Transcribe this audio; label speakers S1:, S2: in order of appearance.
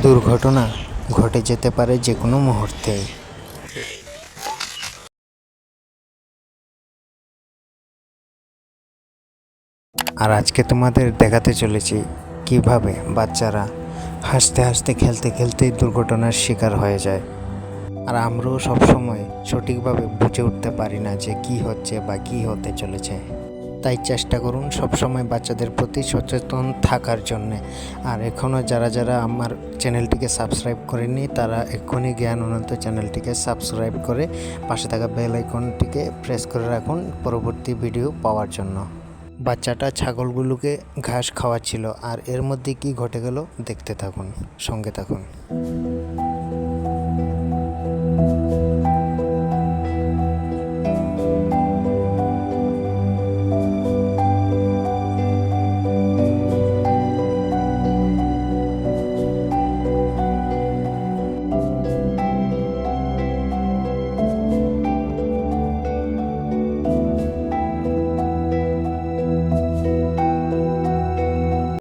S1: দুর্ঘটনা ঘটে যেতে পারে যে কোনো মুহূর্তে। আর আজকে তোমাদের দেখাতে চলেছি কীভাবে বাচ্চারা হাসতে হাসতে, খেলতে খেলতে দুর্ঘটনার শিকার হয়ে যায়। আর আমরাও সবসময় সঠিকভাবে বুঝে উঠতে পারি না যে কি হচ্ছে বা কি হতে চলেছে। তাই চেষ্টা করুন সবসময় বাচ্চাদের প্রতি সচেতন থাকার জন্যে। আর এখনও যারা যারা আমার চ্যানেলটিকে সাবস্ক্রাইব করেনি তারা এক্ষুনি জ্ঞান অনন্ত চ্যানেলটিকে সাবস্ক্রাইব করে পাশে থাকা বেল আইকনটিকে প্রেস করে রাখুন পরবর্তী ভিডিও পাওয়ার জন্য। বাচ্চাটা ছাগলগুলোকে ঘাস খাওয়াচ্ছিল, আর এর মধ্যে কি ঘটে গেল দেখতে থাকুন, সঙ্গে থাকুন।